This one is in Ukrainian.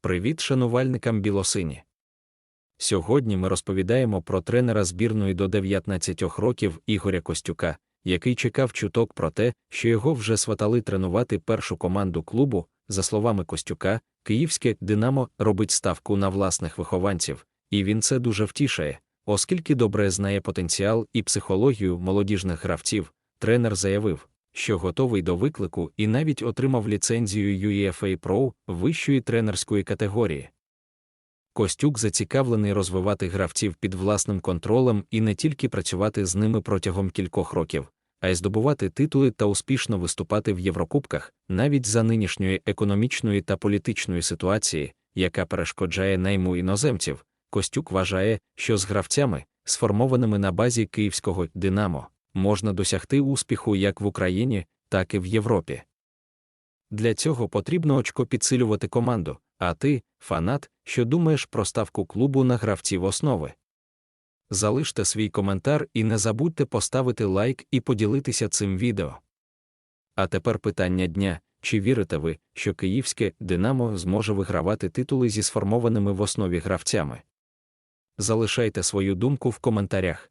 Привіт шанувальникам білосині. Сьогодні ми розповідаємо про тренера збірної до 19 років Ігоря Костюка, який чекав чуток про те, що його вже сватали тренувати першу команду клубу. За словами Костюка, київське Динамо робить ставку на власних вихованців, і він це дуже втішає, оскільки добре знає потенціал і психологію молодіжних гравців. Тренер заявив, що готовий до виклику і навіть отримав ліцензію UEFA Pro вищої тренерської категорії. Костюк зацікавлений розвивати гравців під власним контролем і не тільки працювати з ними протягом кількох років, а й здобувати титули та успішно виступати в Єврокубках, навіть за нинішньої економічної та політичної ситуації, яка перешкоджає найму іноземців. Костюк вважає, що з гравцями, сформованими на базі київського Динамо, можна досягти успіху як в Україні, так і в Європі. Для цього потрібно очко підсилювати команду, а ти, фанат, що думаєш про ставку клубу на гравців основи. Залиште свій коментар і не забудьте поставити лайк і поділитися цим відео. А тепер питання дня: чи вірите ви, що київське Динамо зможе вигравати титули зі сформованими в основі гравцями? Залишайте свою думку в коментарях.